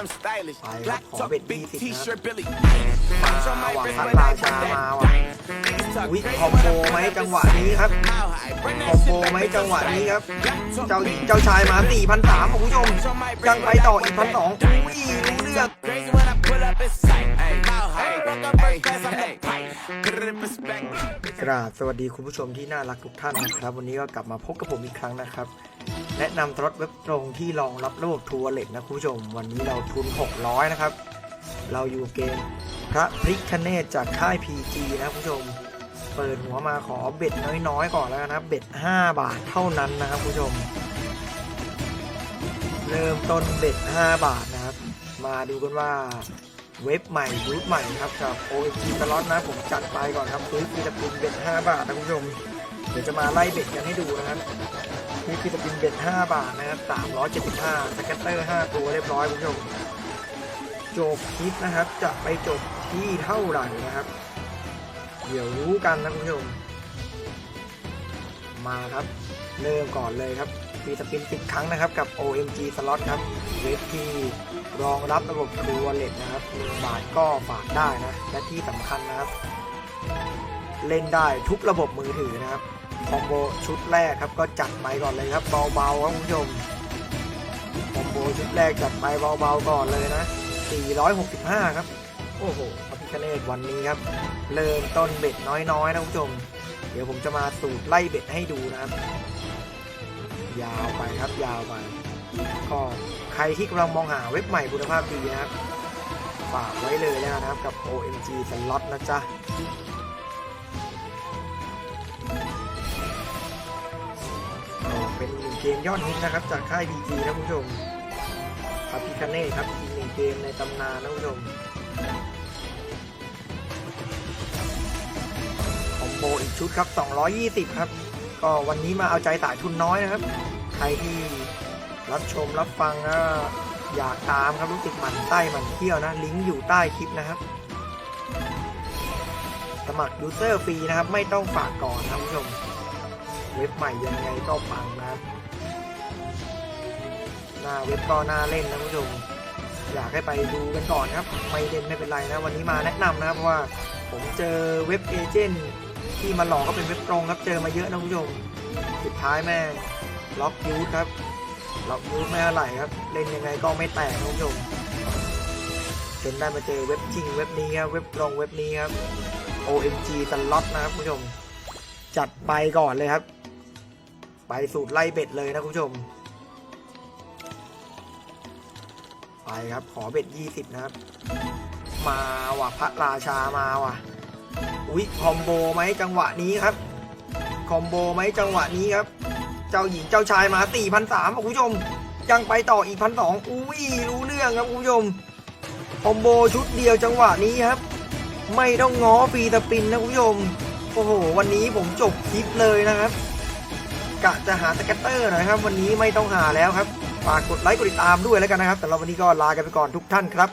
I'm stylish. ไปครับ Black ขอ top, เบ็ด big 20 t-shirt, Billy. มาว่ะพัดราชามาว่ะอุ๊ยคอมโบไหมจังหวะนี้ครับ คอมโบไหมจังหวะนี้ครับ เจ้าหญิงเจ้าชายมา4,300คุณผู้ชม ยังไปต่ออีกพันสองอุ้ยรู้เรื่อง Crazy when I pull up in sight. Ay, ay, ay, ay, ay. Put it in perspective. กราบสวัสดีคุณผู้ชมที่น่ารักทุกท่านนะครับ วันนี้ก็กลับมาพบกับผมอีกครั้งนะครับ แนะนำรถเว็บตรงที่รองรับระบบทัวร์เล็กนะคุณผู้ชม วันนี้เราทุน 600 นะครับ เราอยู่เกมพระพริกคเนตจากค่าย PG นะคุณผู้ชม เปิดหัวมาขอเบ็ดน้อยๆ ก่อนแล้วนะเบ็ด 5 บาทเท่านั้นนะครับคุณผู้ชม เริ่มต้นเบ็ด 5 บาทนะครับ มาดูกันว่าเว็บใหม่รูทใหม่ครับกับ OG ตลอดนะผมจัดไปก่อนครับซื้อฟิลิปปินเบ็ด 5 บาทนะคุณผู้ชม เดี๋ยวจะมาไล่เบ็ดกันให้ดูนะครับนี่ฟิลิปปินเบ็ด5 บาทนะครับ375สแกตเตอร์ 5 ตัวเรียบร้อยคุณผู้ชมจบคลิปนะครับ จะไปจบที่เท่าไหร่นะครับ เดี๋ยวรู้กันนะคุณผู้ชม มาครับ เริ่มก่อนเลยครับมีสปินสิบครั้งนะครับกับ OMG Slot ครับเว็บที่รองรับระบบครูวอลเล็ตนะครับหนึ่งบาทก็ฝากได้นะ และที่สำคัญนะครับ เล่นได้ทุกระบบมือถือนะครับ คอมโบชุดแรกครับก็จัดไปก่อนเลยครับเบาๆครับคุณผู้ชมคอมโบชุดแรกจัดไปเบาๆก่อนเลยนะ 465 ครับ โอ้โหพระพิคเนตวันนี้ครับ เริ่มต้นเบ็ดน้อยๆนะคุณผู้ชม เดี๋ยวผมจะมาสูตรไล่เบ็ดให้ดูนะครับ ยาวไปครับยาวไปก็ใครที่กำลังมองหาเว็บใหม่คุณภาพดีนะครับ ฝากไว้เลยแล้วนะครับกับ OMG Slot นะจ๊ะ เกมยอดฮิตนะครับ จากค่าย PG นะคุณผู้ชมพาพิคเน่ครับอีกหนึ่งเกมในตำนานนะคุณผู้ชมคอมโบอีกชุดครับ 220 ครับ ก็วันนี้มาเอาใจสายทุนน้อยนะครับ ใครที่รับชมรับฟังก็อยากตามครับรู้สึกหมันใต้หมันเที่ยวนะ ลิงก์อยู่ใต้คลิปนะครับ สมัครยูเซอร์ฟรีนะครับ ไม่ต้องฝากก่อนนะคุณผู้ชม เว็บใหม่ยังไงก็ปังนะครับ หน้าเว็บก็น่าเล่นนะคุณผู้ชม อยากให้ไปดูกันก่อนครับ ไม่เล่นไม่เป็นไรนะ วันนี้มาแนะนำนะครับเพราะว่า ผมเจอเว็บเอเจนต์ที่มาหลอกก็เป็นเว็บตรงครับ เจอมาเยอะนะคุณผู้ชม สุดท้ายแม่ล็อกยูทครับ ล็อกยูทไม่เท่าไหร่ครับ เล่นยังไงก็ไม่แตกนะคุณผู้ชม จนได้มาเจอเว็บจริงเว็บนี้ครับ เว็บตรงเว็บนี้ครับ OMG ตล็อตนะครับคุณผู้ชม จัดไปก่อนเลยครับ ไปสูตรไล่เบ็ดเลยนะคุณผู้ชม ไปครับขอเบ็ดยี่สิบนะครับ มาว่ะพระราชามาว่ะอุ๊ยคอมโบไหมจังหวะนี้ครับคอมโบไหมจังหวะนี้ครับ เจ้าหญิงเจ้าชายมา4 0 0 3คุณผู้ชม ยังไปต่ออีกพันสองอุ้ยรู้เรื่องครับคุณผู้ชมคอมโบชุดเดียวจังหวะนี้ครับ ไม่ต้องง้อฟรีสปินนะคุณผู้ชมโอ้โห วันนี้ผมจบคลิปเลยนะครับ กะจะหาสเกตเตอร์หนะครับ วันนี้ไม่ต้องหาแล้วครับฝากกดไลค์กดติดตามด้วยแล้วกันนะครับแต่เราวันนี้ก็ลากันไปก่อนทุกท่านครับ